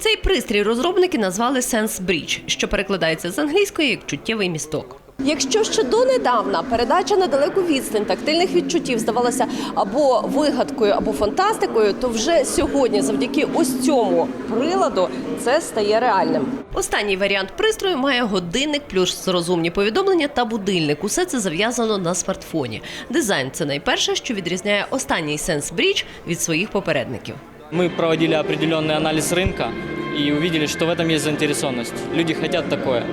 Цей пристрій розробники назвали Sense Bridge, що перекладається з англійської як чуттєвий місток. Якщо ще донедавна передача на далеку відстань тактильних відчуттів здавалася або вигадкою, або фантастикою, то вже сьогодні, завдяки ось цьому приладу, це стає реальним. Останній варіант пристрою має годинник, плюс розумні повідомлення та будильник. Усе це зав'язано на смартфоні. Дизайн це найперше, що відрізняє останній Sense Bridge від своїх попередників. Мы проводили определенный анализ рынка и увидели, что в этом есть заинтересованность. Люди хотят такое.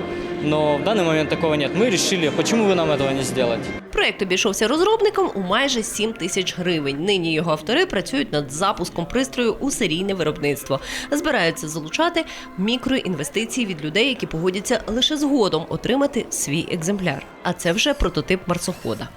Но в данный момент такого нет. Мы решили, почему бы нам этого не сделать? Проект обійшовся розробникам у майже 7 тисяч гривень. Нині його автори працюють над запуском пристрою у серійне виробництво. Збираються залучати мікроінвестиції від людей, які погодяться лише згодом отримати свій екземпляр. А це вже прототип марсохода.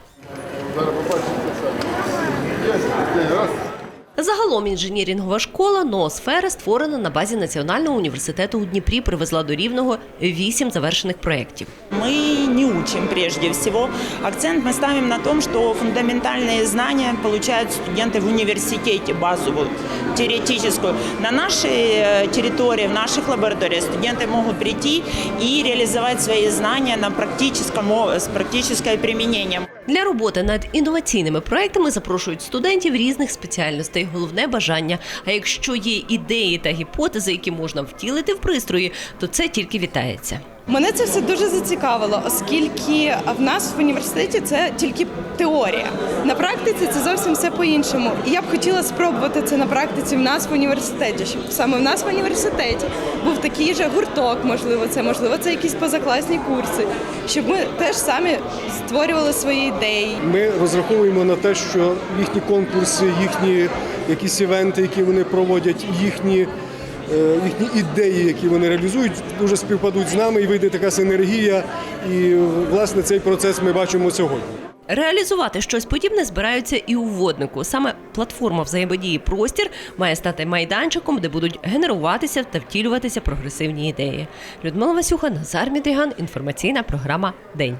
Загалом інженірінгова школа Ноосфера створена на базі Національного університету у Дніпрі. Привезла до рівного вісім завершених проєктів. Мы не учим прежде всего. Акцент мы ставим на том, что фундаментальные знания получают студенты в университете, базовую, теоретическую. На нашей э, территории, в наших лабораториях студенты могут прийти и реализовать свои знания на практическом, о- с практическое применение. Для роботи над інноваційними проектами запрошують студентів різних спеціальностей. Головне бажання. А якщо є ідеї та гіпотези, які можна втілити в пристрої, то це тільки вітається. Мене це все дуже зацікавило, оскільки в нас в університеті це тільки теорія. На практиці це зовсім все по-іншому. І я б хотіла спробувати це на практиці в нас в університеті, щоб саме в нас в університеті був такий же гурток, можливо, це можливо, це якісь позакласні курси, щоб ми теж самі створювали свої ідеї. Ми розраховуємо на те, що їхні конкурси, їхні якісь івенти, які вони проводять, їхні, їхні ідеї, які вони реалізують, дуже співпадуть з нами і вийде така синергія. І власне цей процес ми бачимо сьогодні. Реалізувати щось подібне збираються і у воднику. Саме платформа взаємодії простір має стати майданчиком, де будуть генеруватися та втілюватися прогресивні ідеї. Людмила Васюха, Назар Мідріган, інформаційна програма День.